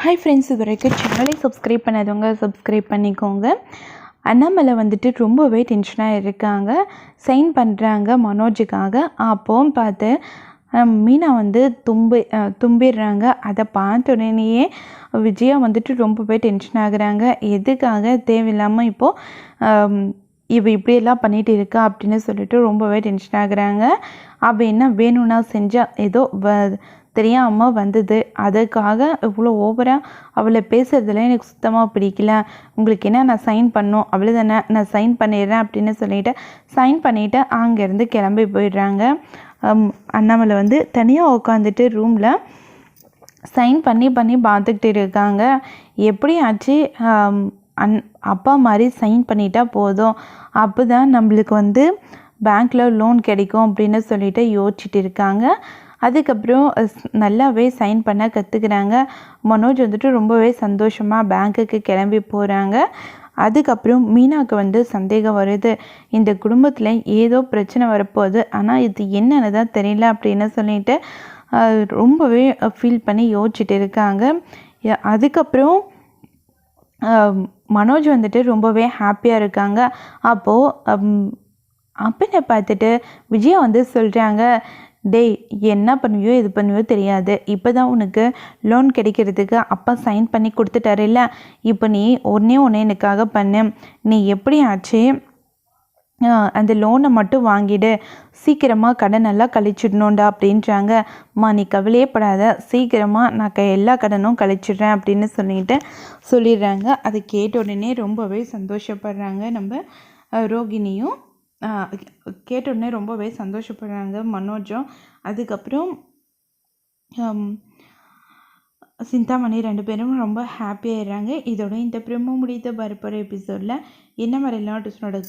Hi friends இது வரைக்கும் சேனலை சப்ஸ்கிரைப் பண்ணாதவங்க சப்ஸ்கிரைப் பண்ணிக்கோங்க. அண்ணாமலை வந்துட்டு ரொம்பவே டென்ஷனாக இருக்காங்க. சைன் பண்ணுறாங்க மனோஜுக்காக. அப்போவும் பார்த்து மீனா வந்து தும்பி தும்பிடுறாங்க. அதை பார்த்த உடனேயே விஜயா வந்துட்டு ரொம்பவே டென்ஷன் ஆகுறாங்க. எதுக்காக தேவையில்லாமல் இப்போது இவ இப்படியெல்லாம் பண்ணிகிட்டு இருக்கா அப்படின்னு சொல்லிட்டு ரொம்பவே டென்ஷன் ஆகுறாங்க. அவள் என்ன வேணும்னா செஞ்சால் ஏதோ வ தெரியாமல் வந்தது. அதுக்காக இவ்வளோ ஓவராக அவளை பேசுகிறதுல எனக்கு சுத்தமாக பிடிக்கல. உங்களுக்கு என்ன நான் சைன் பண்ணும் அவ்வளோதானே நான் சைன் பண்ணிடுறேன் அப்படின்னு சொல்லிவிட்டு சைன் பண்ணிவிட்டு அங்கேருந்து கிளம்பி போயிடுறாங்க. அண்ணாமலை வந்து தனியாக உட்காந்துட்டு ரூமில் சைன் பண்ணி பண்ணி பார்த்துக்கிட்டு இருக்காங்க. எப்படியாச்சு ஆச்சு? அன் அப்பா மாதிரி சைன் பண்ணிட்டா போதும். அப்போ தான் நம்மளுக்கு வந்து பேங்க்கில் லோன் கிடைக்கும் அப்படின்னு சொல்லிட்டு யோசிச்சுட்டு இருக்காங்க. அதுக்கப்புறம் நல்லாவே சைன் பண்ண கற்றுக்குறாங்க மனோஜ் வந்துட்டு ரொம்பவே சந்தோஷமாக பேங்க்குக்கு கிளம்பி போகிறாங்க அதுக்கப்புறம் மீனாவுக்கு வந்து சந்தேகம் வருது. இந்த குடும்பத்தில் ஏதோ பிரச்சனை வரப்போகுது. ஆனால் இது என்னன்னு தான் தெரியல அப்படின்னு சொல்லிட்டு ரொம்பவே ஃபீல் பண்ணி யோசிச்சுட்டு இருக்காங்க. அதுக்கப்புறம் மனோஜ் வந்துட்டு ரொம்பவே ஹாப்பியாக இருக்காங்க. அப்போது அப்பனை பார்த்துட்டு விஜயா வந்து சொல்கிறாங்க டேய் என்ன பண்ணுவியோ இது பண்ணுவியோ தெரியாது. இப்போ தான் உனக்கு லோன் கிடைக்கிறதுக்கு அப்பா சைன் பண்ணி கொடுத்துட்டாரு இல்லை இப்போ நீ ஒன்றே ஒன்று எனக்காக பண்ணு. நீ எப்படி ஆச்சு? அந்த லோனை மட்டும் வாங்கிடு. சீக்கிரமாக கடன் எல்லாம் கழிச்சிடணும்டா அப்படின்றாங்க. அம்மா நீ கவலையே படாத சீக்கிரமாக நான் க எல்லா கடனும் கழிச்சிடுறேன் அப்படின்னு சொல்லிட்டு சொல்லிடுறாங்க. அதை கேட்ட உடனே ரொம்பவே சந்தோஷப்படுறாங்க நம்ம ரோகிணியும். ஆஹ் ரொம்பவே சந்தோஷப்படுறாங்க மனோஜும். அதுக்கப்புறம் சிந்தாமணி ரெண்டு பேரும் ரொம்ப ஹாப்பியாகிடுறாங்க இதோட இந்த ப்ரிமோ முடித்த வரப்போகிற எபிசோடில் என்ன மாதிரிலாம் டிஸ்னோட